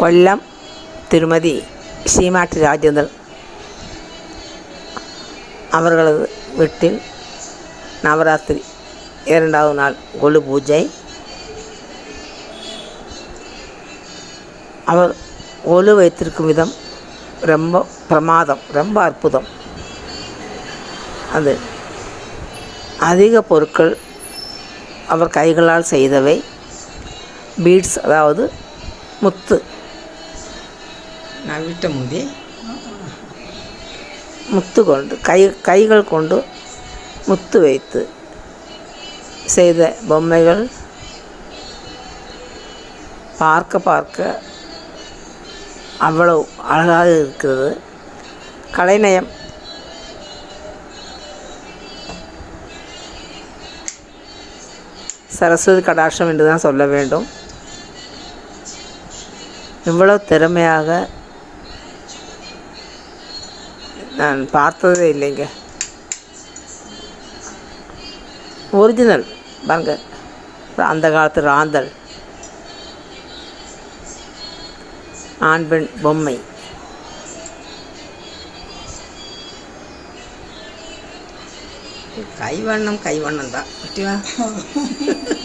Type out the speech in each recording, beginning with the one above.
കൊല്ലം திருமதி சீமாட்டி ராஜேந்திரன் அவர்களது வீட்டில் நவராத்திரி இரண்டாவது நாள் கொலு பூஜை அவர் ஒலு வைத்திருக்கும் விதம் ரொம்ப பிரமாதம் ரொம்ப அற்புதம் அது அதிக பொருட்கள் அவர் கைகளால் செய்தவை பீட்ஸ் அதாவது முத்து. நான் விட்ட முந்தி முத்து கொண்டு கை கைகள் கொண்டு முத்து வைத்து செய்த பொம்மைகள் பார்க்க பார்க்க அவ்வளவு அழகாக இருக்கிறது. கலைநயம். சரஸ்வதி கடாட்சம் என்று தான் சொல்ல வேண்டும். இவ்வளோ திறமையாக நான் பார்த்ததே இல்லைங்க. ஒரிஜினல் பாருங்க. அந்த காலத்து ராந்தல். ஆண் பெண் பொம்மை. கைவண்ணம் கைவண்ணம் தான்.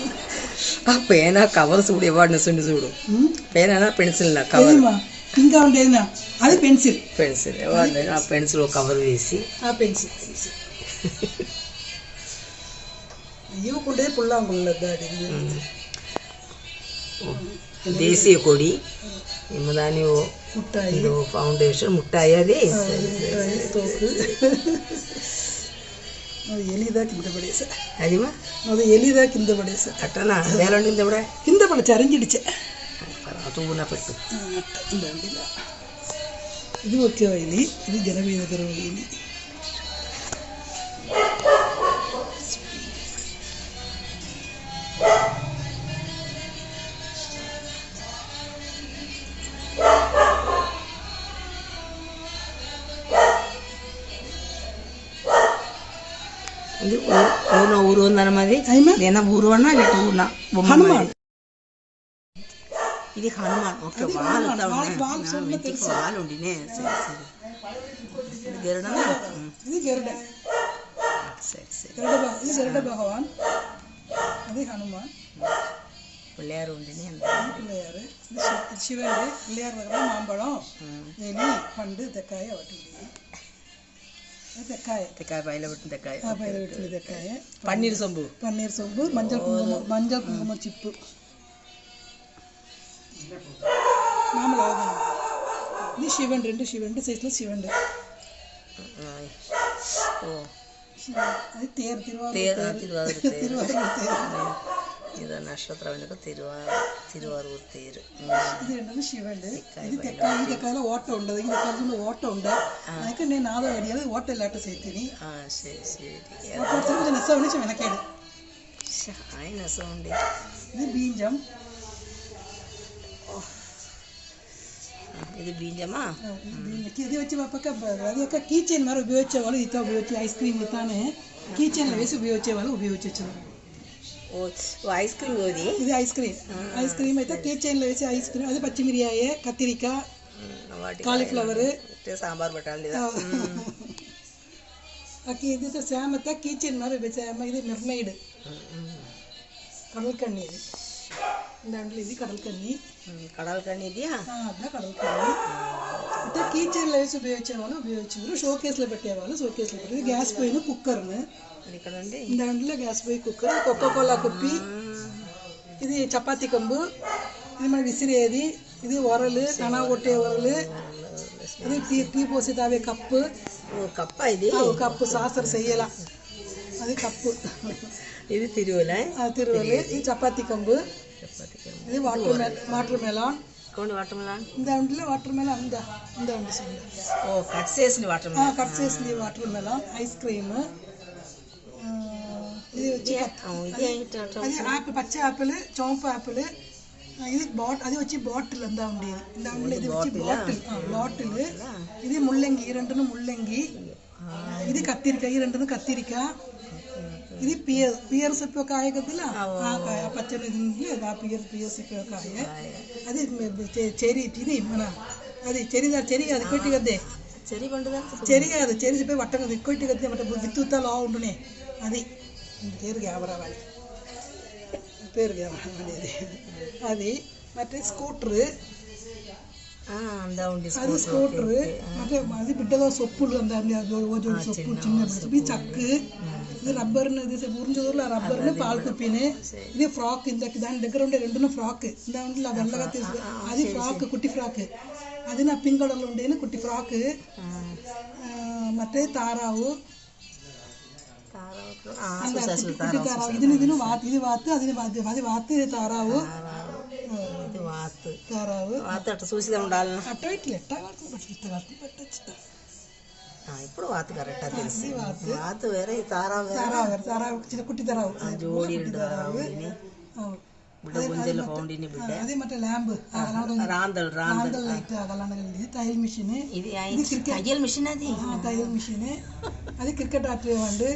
ఆ పేనా కవర్ చూడు ఇవ్వడిన చూడు. చూడు పేనా పెన్సిల్ నా కవర్ ఇంకా ఉండేది అది పెన్సిల్ పెన్సిల్ ఆ పెన్సిల్ కవర్ వేసి ఆ పెన్సిల్ పెన్సిల్ ఇవ్వకుండేది పుల్లాంగుళ్ళ దేశీయ కొడి. దాని ఫౌండేషన్ ముట్టాయి అది. ಫೌಂಡೇಶನ್ ಮುಟ್ಟಾಯಿ ಅದೇ ముట్టాయి తోకు అది ఎలిదా కింద పడేసా అదిమా అది ఎలిదా కింద పడేసా అట్టనా వేలండి కూడా కింద పడచ్చు అరింజిడిచే తూగున పెట్టు దండిలా ఇది ఒకే వైలి ఇది జనవీద వైలి ఊరు ఊరు ఉందన్నమాది అయిమా నేను ఊరు అన్నా లేక ఊరునా బొమ్మ హనుమాన్. మాది. ఇది హనుమాన్ ఓకే వాళ్ళు ఇంటికి వాళ్ళు ఉండినే సరే సరే ఇది గరుడనా ఉమ్, ఇది గరుడ సరే సరే గరుడ భగ- ఇది గరుడ భగవాన్ అది హనుమాన్ పిల్లారు ఉండినే பிள்ளையார் இது சி- இது சிவன் பிள்ளையார் பக்கத்தில் மாம்பழம் எலி பண்டு தெக்காய வட்டி పన్నీర్ సొంబు. పన్నీర్ సొంబు మంజల్ కుంకుమ మంజల్ కుంకుమ చిప్పు. ఇది శివండి రెండు శివండి సైజులో శివండి. తిరువారు తేరు తిరువారు తిరువారు తిరువారు ఇదో నక్షత్రం ఎందుకు తిరువారు തിരുവാറൂർ തേര് ഇത് രണ്ടും ശിവന്റെ ഇത് തെക്കാ ഈ തെക്കാല ഓട്ടം ഉണ്ട് ഈ തെക്കാലത്തുള്ള ഓട്ടം ഉണ്ട് അതൊക്കെ ഞാൻ നാളെ കഴിയാതെ ഓട്ടം ഇല്ലാട്ട് ചെയ്തിനി ആ ശരി ശരി കുറച്ച് രസം വിളിച്ച് മെനക്കേട് രസമുണ്ട് ഇത് ബീഞ്ചം ഇത് ബീഞ്ചമാ ഇത് വെച്ച് പപ്പൊക്കെ അതൊക്കെ കീച്ചൻ മാറി ഉപയോഗിച്ച പോലെ ഇത്ത ഉപയോഗിച്ച് ഐസ്ക്രീം ഇത്താണ് കീച്ചനിൽ വെച്ച് ഉപയോഗിച്ച പോലെ ഉപയോഗിച്ചു വെച്ചത് ఐస్ క్రీమ్ ఇది ఐస్ క్రీమ్ ఐస్ క్రీమ్ అయితే కేక్ చైన్లో వేసి ఐస్ క్రీమ్ అది పచ్చిమిరియాయ కత్తిరికాయ కాలీఫ్లవర్ సాంబార్ పెట్టాలి ఇది సేమత కీచెన్ మరి సేమ ఇది మెర్మైడ్ கடல்கண்ணி இது இந்த ஆண்டில் இது கடல்கண்ணி கடல்கண்ணி இதையா அதான் கடல்கண்ணி అట్లా కడలకన్ని అంటే కీచన్లో వేసి ఉపయోగించే వాళ్ళు ఉపయోగించారు షో కేసులో పెట్టేవాళ్ళు షో కేసులో పెట్టారు ఇది గ్యాస్ పొయ్యిన కుక్కర్ను ఇది ఇక్కడ ఉంది దాంట్లో గ్యాస్ పొయ్యి కుక్కర్ కొక్క కోలా కుప్పి ఇది చపాతీ కంబు ఇది మన విసిరేది ఇది ఒరలు కనా కొట్టే ఒరలు ఇది టీ టీ పోసి తావే కప్పు ఓ కప్ప ఇది ఆ, ఒక కప్పు సాసర చెయ్యాల అది కప్పు ఇది తిరువలే ఆ తిరువలి ఇది చపాతీ కంబు చపాతి ఇది వాటర్ మెల వాటర్ మెలాన్ కొన్ని వాటర్మలా దాంట్లో వాటర్ మెలాన్ ఉందా ఉందా ఉంది చూడు. ఓ కట్ చేసిన వాటర్ ఆ, కట్ చేసింది వాటర్ మెలాన్ ఐస్ క్రీమ్ ఆ, ఇది వచ్చి ఇది ఏంటో అది ఆపిల్ పచ్చ ఆపిల్ చోంపు ఆపిల్ ఆ, ఇది బాట్ అది వచ్చి బాటిల్ అంతా ఉండేది దాంట్లో ఇది వచ్చి బాటిల్ బాటిల్ ఇది ముల్లంగి ఈ రెండును ముల్లంగి ఇది కత్తిరికాయ ఈ రెండును కత్తిరికాయ ఇది పిఎస్ పియర్ యొక్క ఆయ కదిలా పచ్చడి ఆ పియర్ పియర్ యొక్క ఆయ అది చెరి తిని మన అది చెరి చెరి అది కొట్టి కద్దే చెరి చెరి కాదు చెరి చెప్పి వట్టం కొట్టి కద్దే మట విత్తుతా లా ఉండునే అది పేరు క్యామరా వాడి పేరు క్యామరా అది మటే స్కూటర్ అది స్కూటరు అంటే అది బిడ్డగా సొప్పులు అందా సొప్పులు చిన్న చక్కు ఇది రబ్బర్ను ఇది ఉరించదూరులో రబ్బర్ను పాలు కుప్పిని ఇది ఫ్రాక్ ఇంత దాని దగ్గర ఉండే రెండున్న ఫ్రాక్ దాంట్లో వెళ్ళగా తీసు అది ఫ్రాక్ కుట్టి ఫ్రాక్ అది నా పింక్ కలర్లో ఉండేది కుట్టి ఫ్రాక్ ಮತ್ತೆ ತಾರಾವು താറാവ് ഇതിന് ഇതിന് വാത്ത് ഇത് വാത്ത് അതിന് അത് വാത്ത് താറാവ് താറാവ് അട്ട വീട്ടിലെട്ടാ വളർത്തും പക്ഷേ ഇഷ്ട വളർത്തും പെട്ട ഇഷ്ടം ఇప్పుడు వాత్ కరెక్టా తెలిసి వాత్ వేరే ఈ తారా వేరే ತಾರಾವು ತಾರಾವು ಚಿಕ್ಕ ಕುಟ್ಟಿ ತಾರಾವು జోడి ఉండిని ಹೌದು. బిడ్డ గుంజల పౌండిని బిడ్డ ಅದೇ ಮತ್ತೆ ಲ್ಯಾಂಬ್ రాందల్ రాందల్ ಲೈಟ್ ಅಗಲನಲ್ಲಿ ತೈಲ್ ಮಿಷಿನ್ ఇది తయ్యల్ మిషన్ అది ತೈಲ್ ಮಿಷಿನ್ అది క్రికెట్ ఆడేవాళ్ళు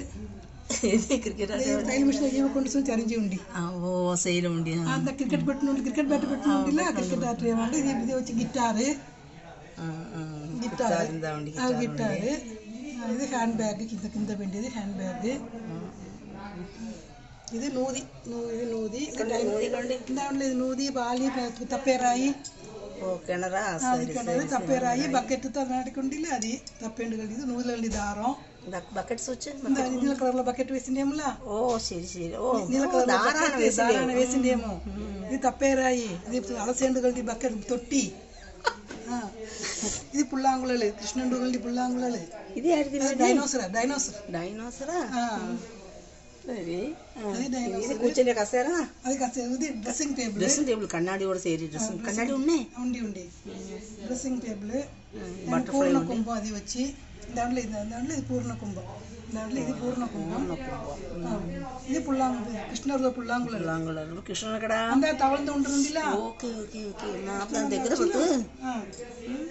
ఇది క్రికెట్ తైల్ మిషన్ ఇవ్వకుండా చూసి అరిచి ఉండి ఓ శైలి ఉండి అంత క్రికెట్ పెట్టిన ఉండి క్రికెట్ బ్యాట్ పెట్టిన ఉండిలా క్రికెట్ ఆడేవాళ్ళు ఇది ఇది వచ్చి గిటార్ గిట్టారు గిట్టారు ఇది హ్యాండ్ బ్యాగ్ కింద కింద పెట్టేది హ్యాండ్ బ్యాగ్ ఇది నూది ఇది నూది దాంట్లో ఇది నూది బాలి తప్పేరాయి ಕಿಣರ ತಪ್ಪೇರಾಯಿ ಬಕೆಟ್ ತನಾಡಿಕೊಂಡಿಲ್ಲ ಅದು ತಪ್ಪೆಂಡುಗಳಿದು ನೂಲಲ್ಲಿ ದಾರಂ బకెట్ నీల కలర్ లో బకెట్ వేసిండేములా ఓ సరి సరి ఓ నీల కలర్ దారాన వేసిండేమో ఇది తప్పేరాయి ఇది అలసేండుగల్ది బకెట్ తొట్టి ఇది పుల్లాంగులలే కృష్ణుడు గల్లి పుల్లాంగులలే ఇది అడిది இது கூச்சல கசேரா அது கசே இது ட்ரெஸ்ஸிங் டேபிள் ட்ரெஸ்ஸிங் டேபிள் கண்ணாடியோட சேரி ட்ரெஸ்ஸிங் உண்டி? உண்டி ட்ரெஸ்ஸிங் டேபிள் பட்டர்ஃப்ளை பூர்ண கும்பம் அதை வச்சு இந்த ஆண்டில் இது பூர்ண கும்பம். దాంట్లో ఇది పూర్ణ కుంభం ఆ, ఇది పుల్లాంగు కృష్ణలో పుల్లాంగులు లంగులరు కృష్ణుడు అక్కడ అందరూ తవలతో ఉంటుందిలా ఓకే ఓకే ఓకే నా దాని దగ్గర పట్టు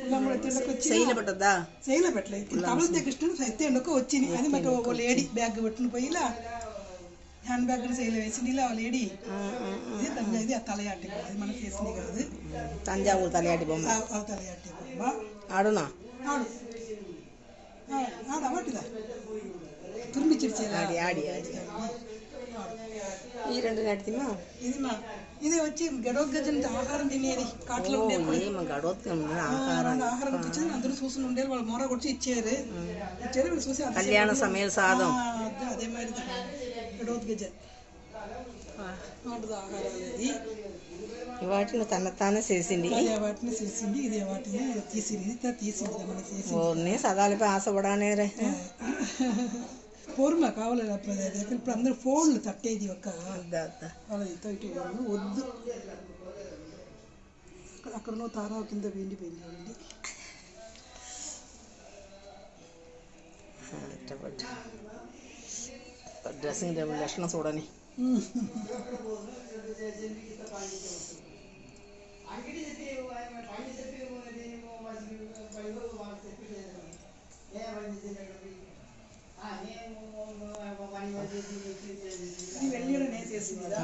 పుల్లాంగులు తిండకు వచ్చి శైలి పట్టద్దా చేయలే పెట్టలేదు తవలతే కృష్ణుడు సైతే ఎండుకు వచ్చింది అది మరి ఓ లేడీ బ్యాగ్ పెట్టుకుని పోయి ఇలా హ్యాండ్ బ్యాగ్ చేయలే వేసింది ఇలా ఓ లేడీ ఇది తన ఇది ఆ తలయాటి అది మనకి చేసింది కాదు తంజావూరు తలయాటి బొమ్మ ఆ- ఆ తలయాటి బొమ్మ ఆడునా ఆడు ఆ, ఆడు అవ్వట్టుదా తురిమి చిరిచేలా ఆడి ఆడి ఆడి ఈ రెండు నడితిమా ఇది మా ఇది వచ్చి గడోగజన్ ఆహారం తినేది కాట్లో ఉండే ఏమ గడవత్తం ఆహారం ఆహారం వచ్చింది అందరూ చూసి ఉండేది వాళ్ళు మొర కొట్టి ఇచ్చారు ఇచ్చారు వీళ్ళు చూసి అంత కళ్యాణ సమయ సాదం ఆ, అదే- అదే మరి గడోద్గజన్ ఉంటుంది ఆహారం అనేది వాటిని తన తానే చేసింది ఇదే వాటిని చేసింది ఇదే వాటిని తీసింది ఇది తీసింది మనకి చేసింది ఓర్ని సదాలిపై ఆశపడానే రే పూర్వం కావాలి ఇప్పుడు అందరూ ఫోన్లు తట్టేది ఒక వాళ్ళతో ఇటు వద్దు అక్కడనో తారావు కింద వెండి డ్రెస్సింగ్ టేబుల్ లక్షణం చూడని వెళ్ళిడు నేను చేసింది కదా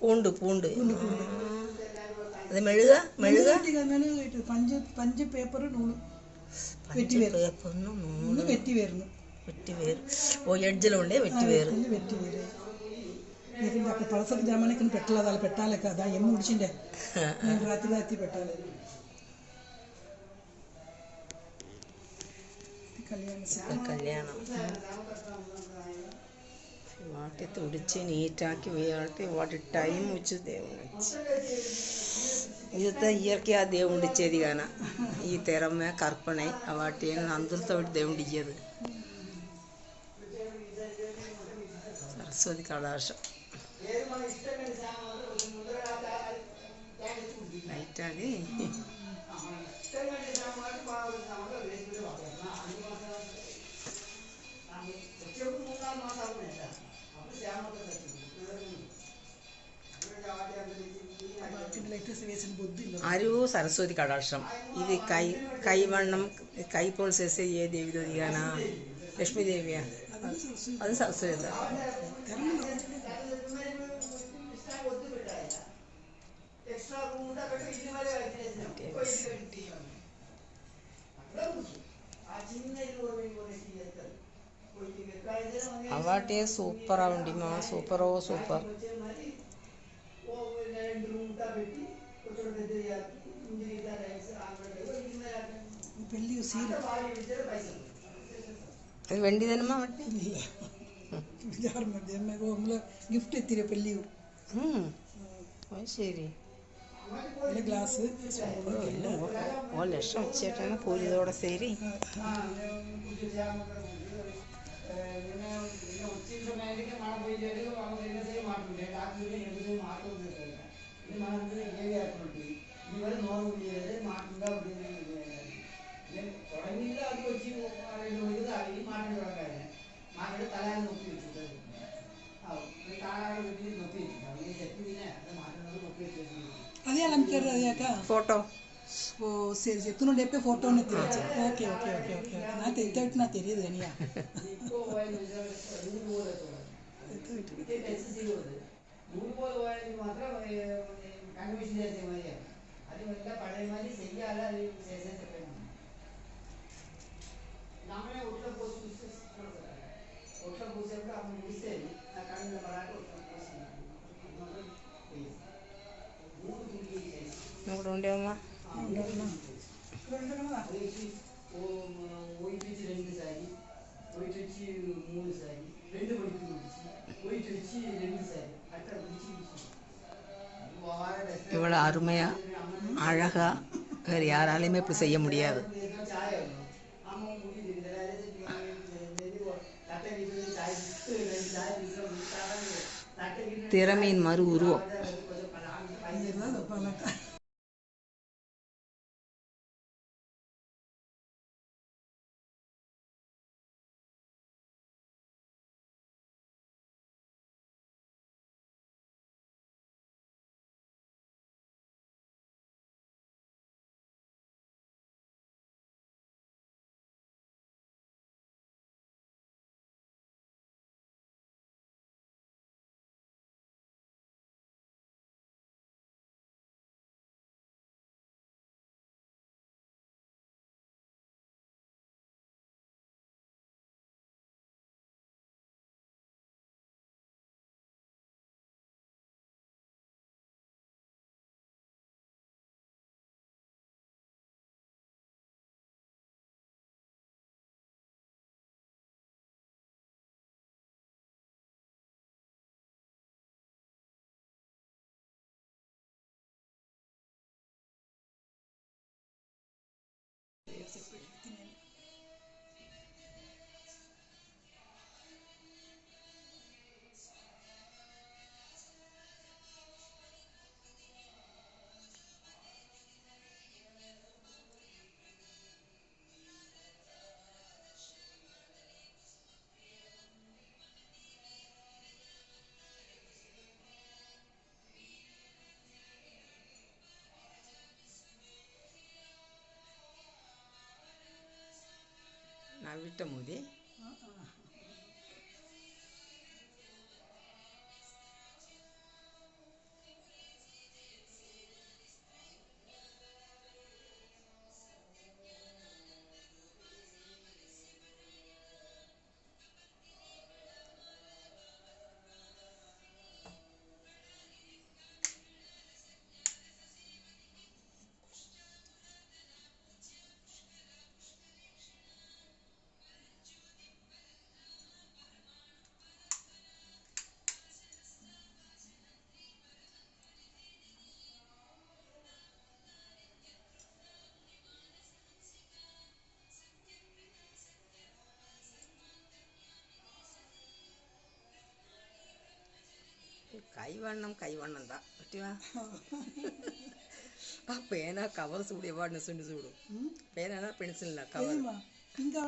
பூண்டு பூண்டு அது மெழுக மெழுக பஞ்சு பஞ்சு பேப்பரும் நூல் வெட்டி வேறு பேப்பர்னும் நூல் வெட்டி வேறு வெட்டி வேறு ஓ எட்ஜில் ఉండే வெட்டி వేరు వెట్టి వేరు అక్కడ పలసర జామానికి పెట్టలేదు అలా పెట్టాలి కదా ఏం ముడిచిండే నేను రాత్రి రాత్రి పెట్టాలి കല്യാണം. വാട്ടി തുടിച്ച് നീറ്റാക്കി വാട്ടി വാട്ടി ടൈം വെച്ച് ദേവം ഇന്നത്തെ ഇയർക്കെ ആ ദേവം ഉടിച്ചേതി കാണാം. ഈ തെറമ്മ കർപ്പണെ ആ വാട്ടിയെ അന്തരത്തോട്ട് ദേവം ഉടിക്കത് സരസ്വതി കടാശം ലൈറ്റാകെ ഭർത്താൻ മാതാവിനല്ല അപ്പൊ ശ്യാമത്തെ അരു സരസ്വതി കടാക്ഷം. ഇത് കൈ കൈവണ്ണം കൈപ്പോൾ സെസയെ ദേവി തൊതിയാനാ ലക്ഷ്മി ദേവിയാ? അത് സരസ്വതി. ആ ചിന്ന ഇരുപത് എന്താ അവാട്ടെ സൂപ്പറാ വണ്ടിമാ സൂപ്പറോ സൂപ്പർ పెళ్ళి సీర അത് വെണ്ടി തന്നെമാ വണ്ടി ಯಾರ ಮಧ್ಯೆ ಒಮ್ಮೆ ಗಿಫ್ಟ್ ಎತ್ತಿರ ಪೆಳ್ಳಿ ഉം. അത് ശരി ಒಳ್ಳೆ ಗ್ಲಾಸ್ ഓ ലക്ഷം വെച്ചിട്ടാണ് പൂരിതോടെ ശരി ಅದೇ ನಮ್ಗೆ ಅದ್ಯಾಕ ഫോട്ടോ ஓ சரி சரி துணு எப்போ ஃபோட்டோன்னு தெரிஞ்சு ஓகே ஓகே ஓகே ஓகே நான் தெரிஞ்சாட்டு நான் தெரியுது தனியா ഇവിടെ ఉండేవమ్మా இவ்வளோ அருமையாக அழகாக வேறு யாராலையுமே இப்படி செய்ய முடியாது. திறமையின் மறு உருவம். நான் விட்ட மோதி కైవణం కైవణం தான் ఆ பேனா కవర్ చూడు ఇవ్వండి చూడు చూడు పేనా పెన్సిల్ కవర్ ఇంకా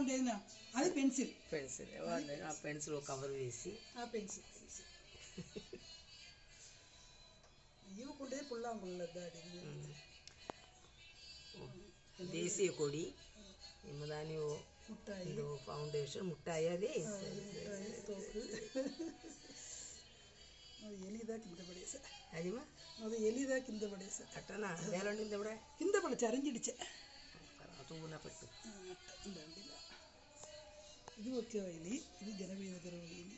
అది పెన్సిల్ పెన్సిల్ ఇవ్వండి ఆ పెన్సిల్ కవర్ వేసి ఆ పెన్సిల్ వేసి ఇవ్వకుంటే పుల్లా దేశీయ కొడి ఇమ్మదాని ఫౌండేషన్ ముట్టాయి అది ನಾವು ಎಲಿದಾಗ ಕಿಂದ ಪಡೆಸ அதிகமாக ನಾವು ಎಲಿದಾಗ ಕಿಂದ ಪಡೆಸ కట్టనా వేలండి இந்த விட కింద పడచ్చు అరించిడిచ్చే തൂങ്ങപ്പെട്ടു ഇല്ല ഇത് ഒക്കെ വയലി ഇത് ജലവേദകര വയലി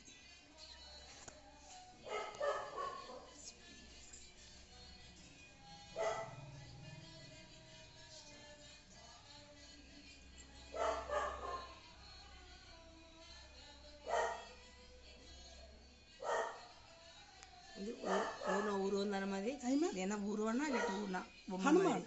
பண்ணால் எட்டு ஊர்னா ஹனுமான்